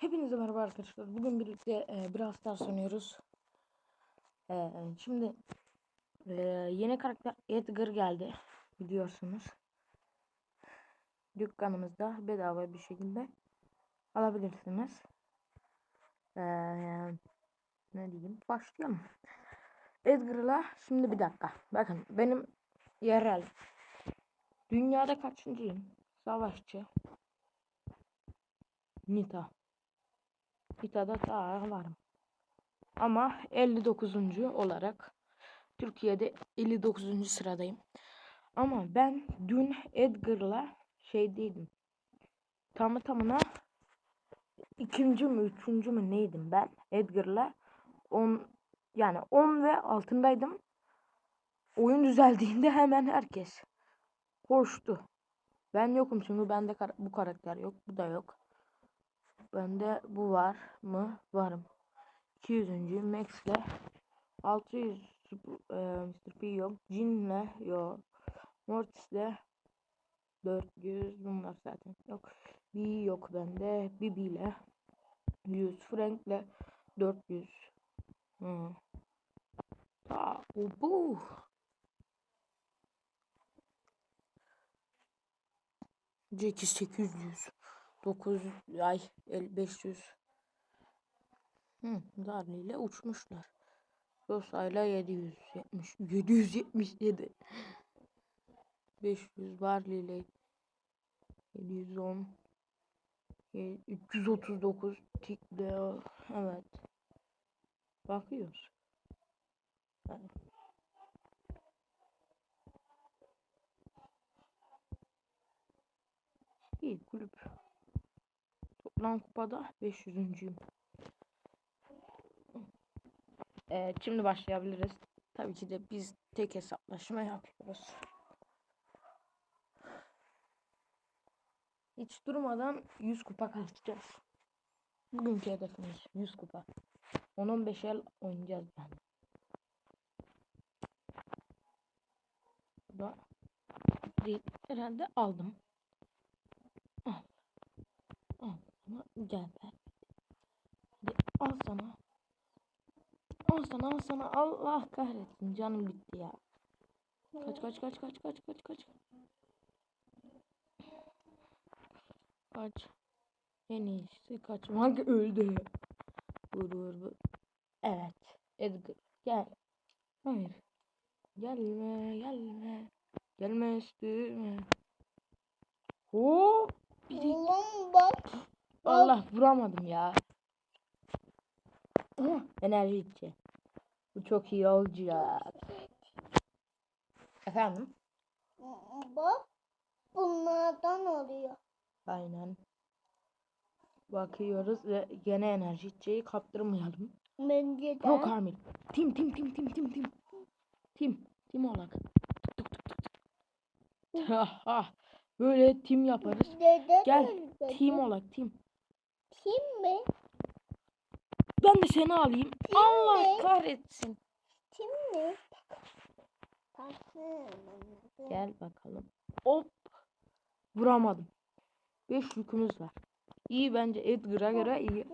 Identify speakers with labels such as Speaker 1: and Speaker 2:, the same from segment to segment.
Speaker 1: Hepinize merhaba arkadaşlar. Bugün birlikte e, Brawl Stars oynuyoruz. E, şimdi e, yeni karakter Edgar geldi. Biliyorsunuz. Dükkanımızda bedava bir şekilde alabilirsiniz. E, ne diyeyim? Başlayalım. Edgar'la şimdi bir dakika. Bakın benim yerel. Dünyada kaçıncıyım? Savaşçı. Nita. Nita'da daha varım. Ama 59. olarak Türkiye'de 59. sıradayım. Ama ben dün Edgar'la şeydeydim. Tamı tamına ikinci mü üçüncü mü neydim ben Edgar'la 10 yani 10 ve altındaydım. Oyun düzeldiğinde hemen herkes koştu. Ben yokum çünkü bende kar bu karakter yok. Bu da yok. Bende bu var mı? Varım. 200. Max ile 600 e, Mr. P yok. Jin'le yok. Mortis'le 400 bunlar zaten yok. B yok bende. Bibi ile 100. Frank'le 400. Hı. Ta bu. Jackie 800. 900 ay 500 Hı, Darli ile uçmuşlar. Rosa'yla 770 777 500 Barley ile 710 339 tikle evet. Bakıyoruz. Evet. İyi kulüp Toplam kupada 500.'üyüm. Evet, şimdi başlayabiliriz. Tabii ki de biz tek hesaplaşma yapıyoruz. Hiç durmadan 100 kupa kasacağız. Bugünkü hedefimiz 100 kupa. 10-15 el oynayacağız yani. Bu da herhalde aldım. Al. Al sana gel be. Hadi al sana. Al sana al sana Allah kahretsin canım bitti ya. Kaç kaç kaç kaç kaç kaç kaç. Kaç. En iyisi kaçmak öldü. Vur vur vur. Evet. Edgar gel. Hayır. Gelme gelme. Gelme üstüme. Hop.
Speaker 2: Oğlum.
Speaker 1: Allah vuramadım ya. Enerji içi. Bu çok iyi olacak. Efendim?
Speaker 2: Bak. Bunlardan oluyor.
Speaker 1: Aynen. Bakıyoruz ve gene enerji içeceği kaptırmayalım.
Speaker 2: Bence de.
Speaker 1: Yok Amir. Tim tim tim tim tim tim. Tim. Tim olak. Tık tık tık tık. Böyle tim yaparız.
Speaker 2: Dede
Speaker 1: Gel. Tim olak tim.
Speaker 2: Tim mi?
Speaker 1: Ben de seni alayım. Allah
Speaker 2: mi?
Speaker 1: kahretsin.
Speaker 2: Tim mi?
Speaker 1: Gel bakalım. Hop. Vuramadım. 5 yükümüz var. İyi bence Edgar'a göre iyi.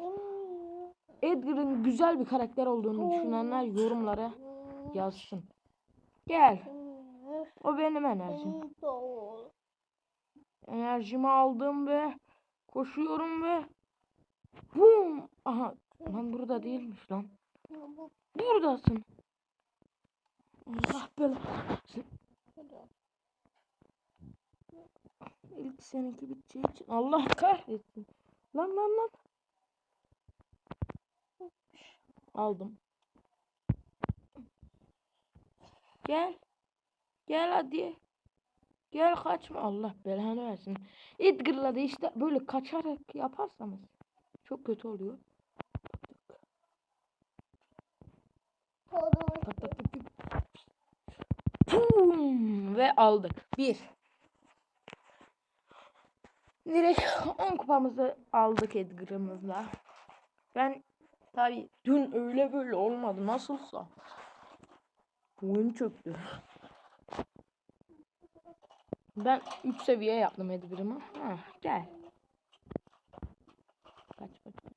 Speaker 1: Edgar'ın güzel bir karakter olduğunu düşünenler yorumlara yazsın. Gel. O benim enerjim. Enerjimi aldım ve koşuyorum ve Bum! Aha. Lan burada değilmiş lan. Buradasın. Allah belasın. İlk seninki biteceği için Allah kahretsin. Lan lan lan. Aldım. Gel. Gel hadi. Gel kaçma. Allah belanı versin. Edgar'la işte böyle kaçarak yaparsanız çok kötü oluyor. Tak tak tak tak. Pum! Ve aldık. Bir. Direkt 10 kupamızı aldık Edgar'ımızla. Ben tabi dün öyle böyle olmadı nasılsa. Oyun çöktü. Ben 3 seviye yaptım Edgar'ımı. Gel. Kaç kaç kaç.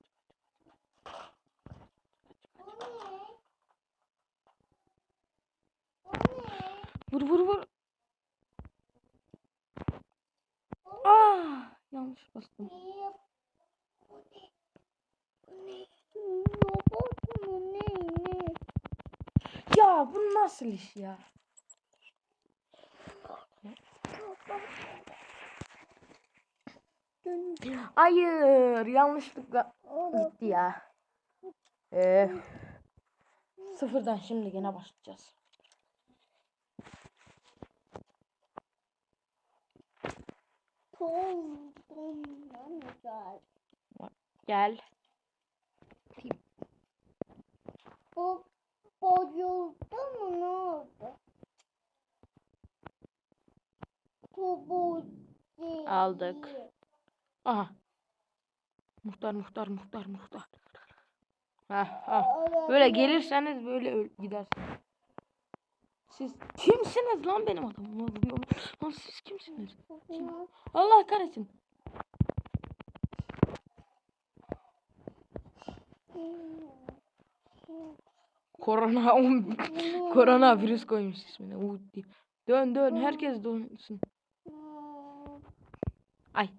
Speaker 1: Vur vur vur. Aa, yanlış bastım. Ya bu nasıl iş ya? Hayır, yanlışlıkla gitti ya. Ee, sıfırdan şimdi gene başlayacağız.
Speaker 2: Ne güzel.
Speaker 1: Gel.
Speaker 2: Bu bozuldu mu ne oldu? Bu bozuldu.
Speaker 1: Aldık. Aha. Muhtar, muhtar, muhtar, muhtar. Ha, ha. Böyle gelirseniz böyle gidersiniz. Siz kimsiniz lan benim adamıma vuruyorum. Lan siz kimsiniz? Kim? Allah kahretsin. Korona on korona virüs koymuş ismine. Uğut diye. Dön dön herkes dönsün. Ay.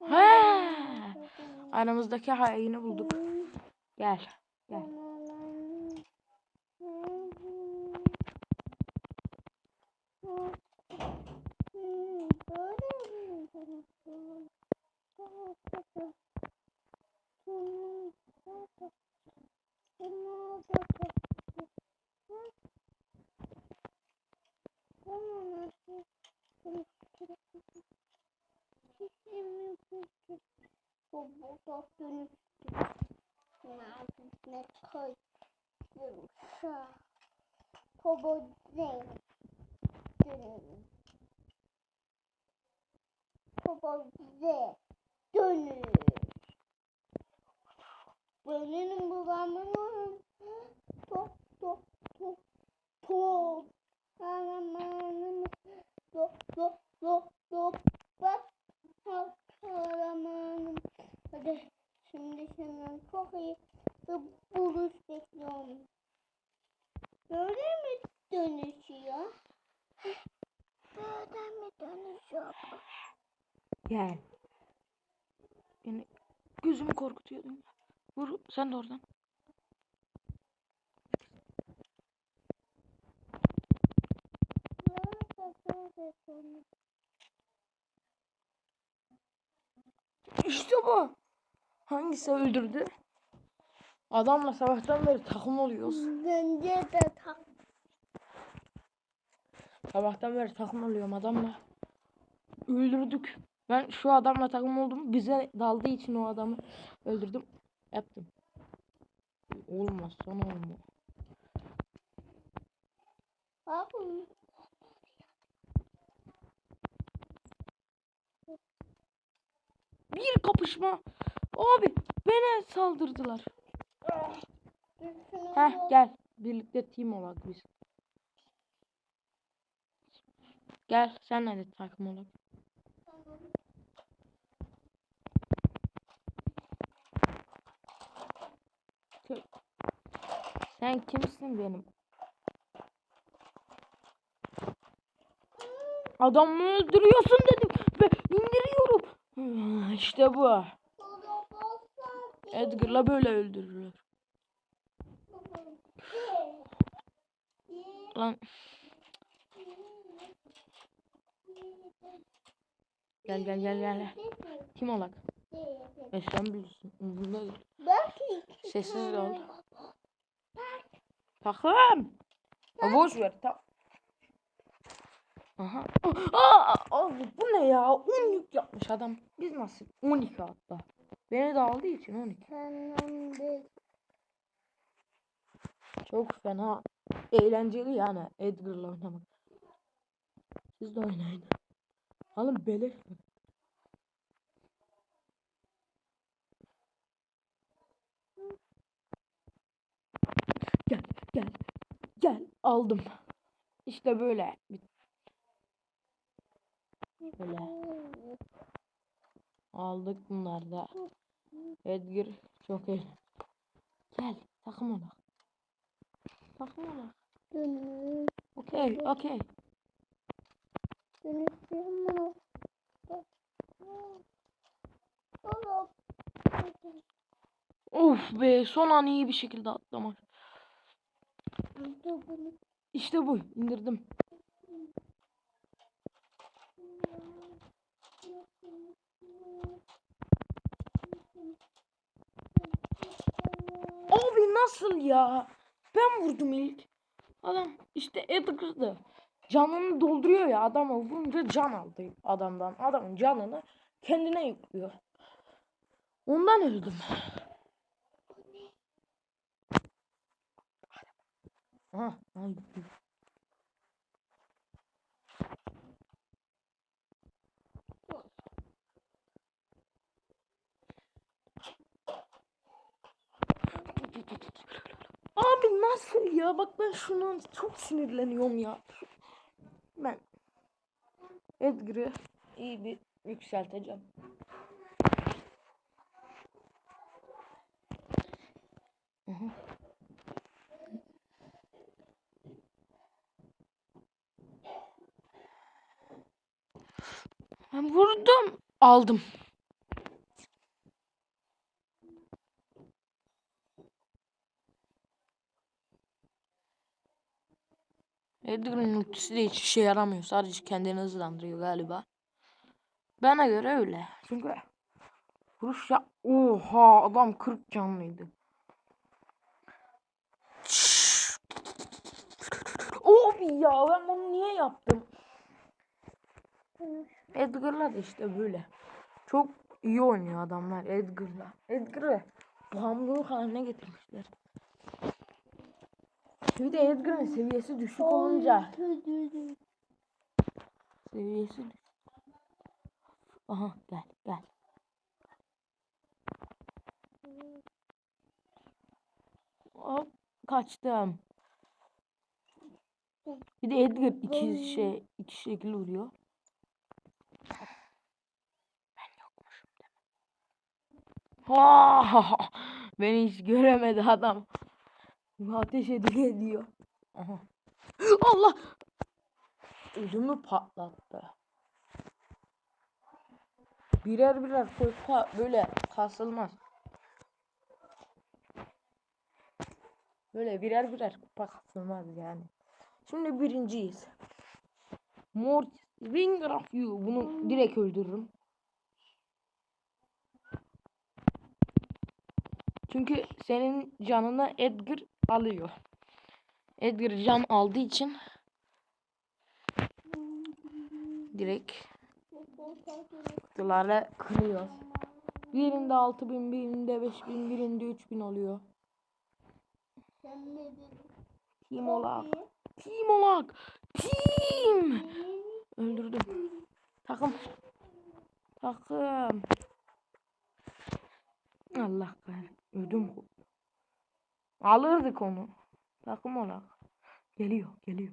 Speaker 1: Ha. Aramızdaki haini bulduk. Gel. Gel.
Speaker 2: Pobo zenk. Dönüş. Benim babamın top top top top. Aramanım top top top top. Bak. Aramanım. Hadi şimdi senden çok iyi bir buluş bekliyorum. Böyle mi dönüşüyor? Böyle mi dönüşüyor?
Speaker 1: Gel. Beni gözümü korkutuyordun. Vur sen de oradan. İşte bu. Hangisi öldürdü? Adamla sabahtan beri takım oluyoruz.
Speaker 2: Bence de tak.
Speaker 1: Sabahtan beri takım oluyorum adamla. Öldürdük. Ben şu adamla takım oldum. Bize daldığı için o adamı öldürdüm. Yaptım. Olmaz sana olmaz.
Speaker 2: Bakın.
Speaker 1: Bir kapışma. Abi bana saldırdılar. Heh gel. Birlikte team olak biz. Gel senle de takım olak. Sen kimsin benim? Adamı öldürüyorsun dedim ve indiriyorum. Hmm, İşte bu. Edgar'la böyle öldürürler. Lan gel gel gel gel. Kim olak? E sen bilirsin. Sessiz ol. Takım. Ha, boş ver. Ta Aha. Aa, abi bu ne ya? 10 yük yapmış adam. Biz nasıl? 12 hatta. Beni de aldığı için 12.
Speaker 2: senden bir
Speaker 1: Çok fena. Eğlenceli yani Edgar'la oynamak. Siz de oynayın. Alın beleş. mi? Gel gel. Aldım. İşte böyle. Böyle. Aldık bunlar da. Edgar çok iyi. Gel. Takım olak. Takım olak. Okey, okey. Of be son an iyi bir şekilde atlamak. İşte bu indirdim. Abi nasıl ya? Ben vurdum ilk. Adam işte Edgar'dı. Canını dolduruyor ya adama vurunca can aldı adamdan. Adamın canını kendine yüklüyor. Ondan öldüm. Aha, ay, Abi nasıl ya? Bak ben şunu çok sinirleniyorum ya. Ben Edgar'ı iyi bir yükselteceğim. Aha. Ben vurdum. Aldım. Edgar'ın ultisi de hiç işe yaramıyor. Sadece kendini hızlandırıyor galiba. Bana göre öyle. Çünkü vuruş ya... Oha adam 40 canlıydı. Of ya ben bunu niye yaptım? Edgar'la da işte böyle. Çok iyi oynuyor adamlar Edgar'la. Edgar'ı bağımlılık haline getirmişler. Bir de Edgar'ın seviyesi düşük olunca seviyesi düşük. Aha gel gel. Hop kaçtım. Bir de Edgar iki şey iki şekil vuruyor. Ha, beni hiç göremedi adam. Ateş ediyor ediyor. Aha. Allah! Ödümü patlattı. Birer birer kupa böyle kasılmaz. Böyle birer birer kupa kasılmaz yani. Şimdi birinciyiz. Mortis Ringer of You. Bunu direkt öldürürüm. Çünkü senin canını Edgar alıyor. Edgar can aldığı için direkt kutularla kırıyor. Birinde 6000, birinde 5000, birinde 3000 oluyor. Team olak. Team olak. Team. Öldürdüm. Takım. Takım. Allah kahretsin. Ödüm koptu. Alırdık onu. Takım olarak. Geliyor, geliyor.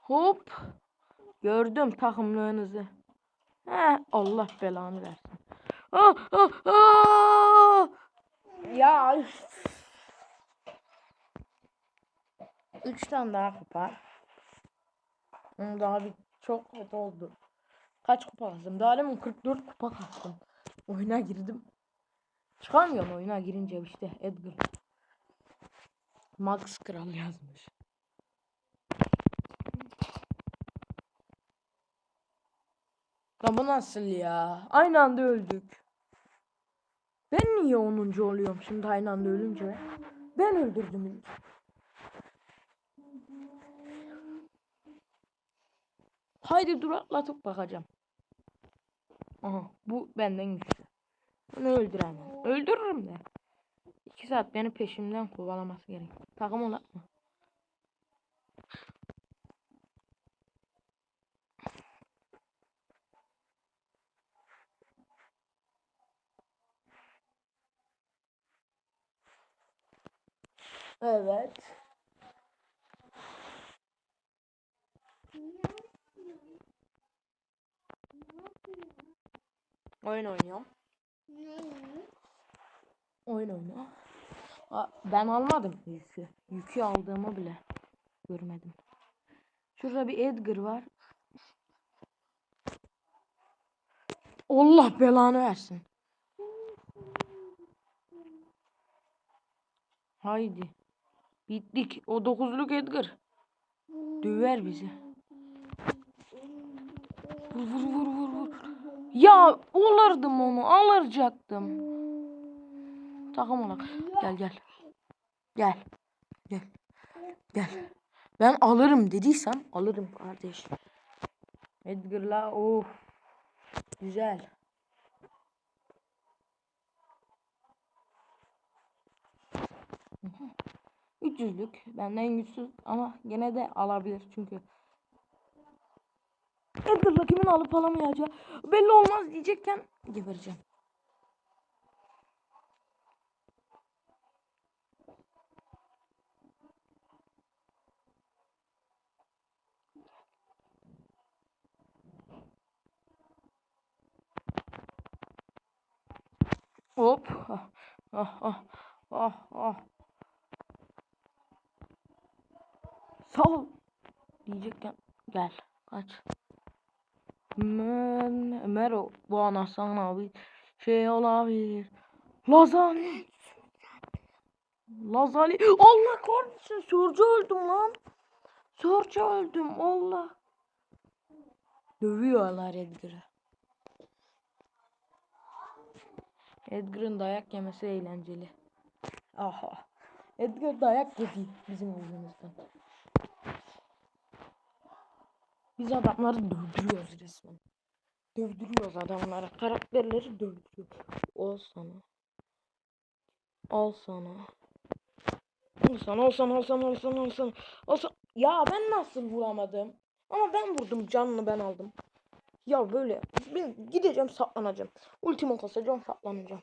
Speaker 1: Hop. Gördüm takımlığınızı. He, Allah belanı versin. Ah, ah, ah! Ya. Üç tane daha kupa. Hı, Daha bir çok kötü oldu. Kaç kupa kastım? Daha demin 44 kupa kastım. Oyuna girdim. Çıkamıyorum oyuna girince işte Edgar. Max Kral yazmış. Lan bu nasıl ya? Aynı anda öldük. Ben niye 10. oluyorum şimdi aynı anda ölünce? Ben öldürdüm ilk. Haydi duraklatıp bakacağım. Aha bu benden güçlü. Bunu öldüremem. Öldürürüm de. 2 saat beni peşimden kovalaması gerek. Takım olak mı? Evet. Oyun oynuyorum. Oyun. Aa, Ben almadım yükü. Yükü aldığımı bile görmedim. Şurada bir Edgar var. Allah belanı versin. Haydi. Bittik. O dokuzluk Edgar. Döver bizi. Vur vur vur vur. Ya olurdım onu. Alacaktım. Takım olarak. Gel gel. Gel. Gel. Gel. Ben alırım dediysem alırım kardeş. Edgar'la oh. Güzel. Hı. 300'lük benden güçsüz ama gene de alabilir çünkü. Edgar'la kimin alıp alamayacağı belli olmaz diyecekken gebereceğim. Hop. Ah, ah, ah, ah, ah. Sağ ol. Diyecekken gel. Kaç. Men, Mero bu anasını abi şey olabilir. Lazani. Lazani. Allah kahretsin. Sörcü öldüm lan. Sörcü öldüm. Allah. Dövüyorlar Edgar'ı. Edgar'ın dayak yemesi eğlenceli. Aha. Edgar dayak yedi bizim yüzümüzden. Biz adamları dövdürüyoruz resmen. Dövdürüyoruz adamlara. Karakterleri dövdürüyor. Ol sana. Al sana. Al sana, al sana, al sana, al sana, al sana. Al sana. Ya ben nasıl vuramadım? Ama ben vurdum. Canını ben aldım. Ya böyle ben gideceğim saklanacağım. Ultimo kasacağım saklanacağım.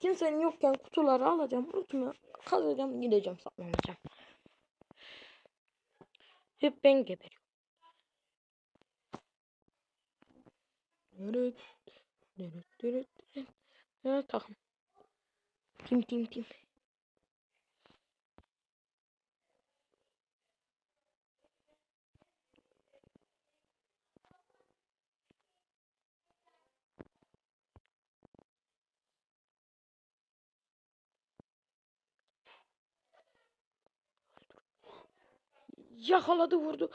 Speaker 1: Kimsenin yokken kutuları alacağım. Ultimo kazacağım gideceğim saklanacağım. Hep ben geberiyorum. Evet. Evet, takım. Tim tim tim. Yakaladı vurdu.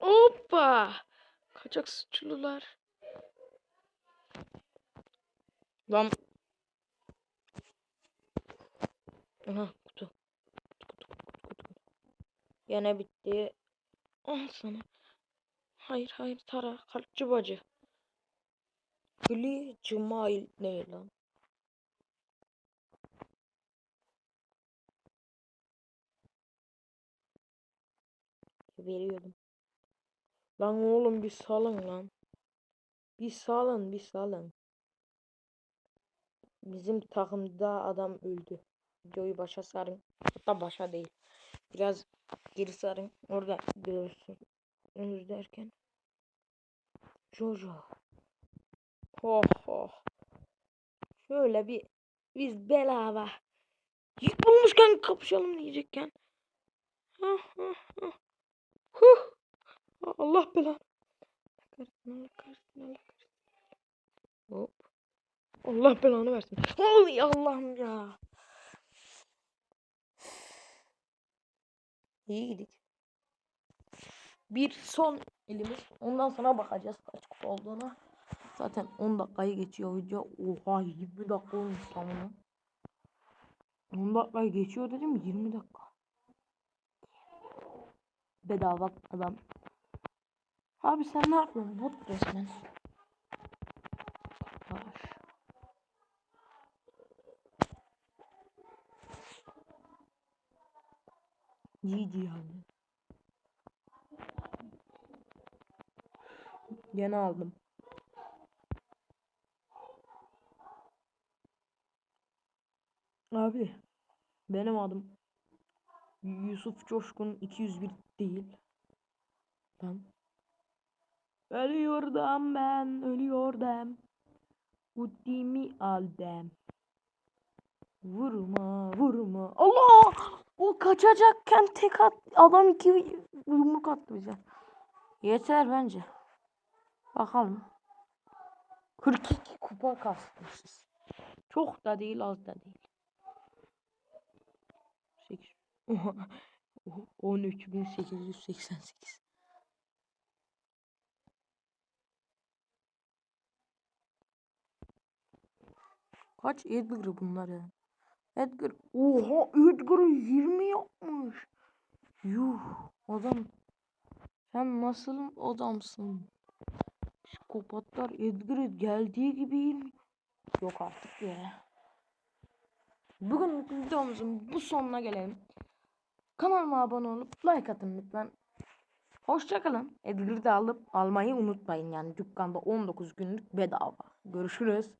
Speaker 1: Hoppa. Kaçak suçlular. Lan. Aha kutu. Kutu, kutu, kutu, kutu. Yine bitti. Al sana. Hayır hayır Tara. Kalpçi bacı. Gli Cumail ne lan? Veriyordum. Lan oğlum bir salın lan. Bir salın bir salın. Bizim takımda adam öldü. Videoyu başa sarın. Hatta başa değil. Biraz geri sarın. Orada görürsün. Önüz derken. Jojo. Oh oh. Şöyle bir biz bedava. Yük bulmuşken kapışalım diyecekken. Hah, hah, hah. Huh. Allah belanı. Kahretsin, Allah kahretsin, Allah kahretsin. Hop. Allah belanı versin. Oy Allah'ım ya. İyi gidik. Bir son elimiz. Ondan sonra bakacağız kaç kupa olduğuna. Zaten 10 dakikayı geçiyor video. Oha 20 dakika olmuş tamam. 10 dakikayı geçiyor dedim 20 dakika. Bedava adam. Abi sen ne yapıyorsun? Bot resmen. Yavaş. GG abi. Gene aldım. Abi benim adım Yusuf Coşkun 201 değil. Lan Ölüyordum ben, ölüyordum. Udimi aldım. Vurma, vurma. Allah! O kaçacakken tek at, adam iki yumruk attı bize. Yeter bence. Bakalım. 42 kupa kasmışız. Çok da değil, az da değil. 8 13888. Kaç Edgar bunlar ya? Edgar. Oha Edgar'ı 20 yapmış. Yuh adam. Sen nasıl adamsın? Psikopatlar Edgar'ı geldiği gibi? Yok artık ya. Bugün videomuzun bu sonuna gelelim. Kanalıma abone olup like atın lütfen. Hoşçakalın. Edgar'ı da alıp almayı unutmayın. Yani dükkanda 19 günlük bedava. Görüşürüz.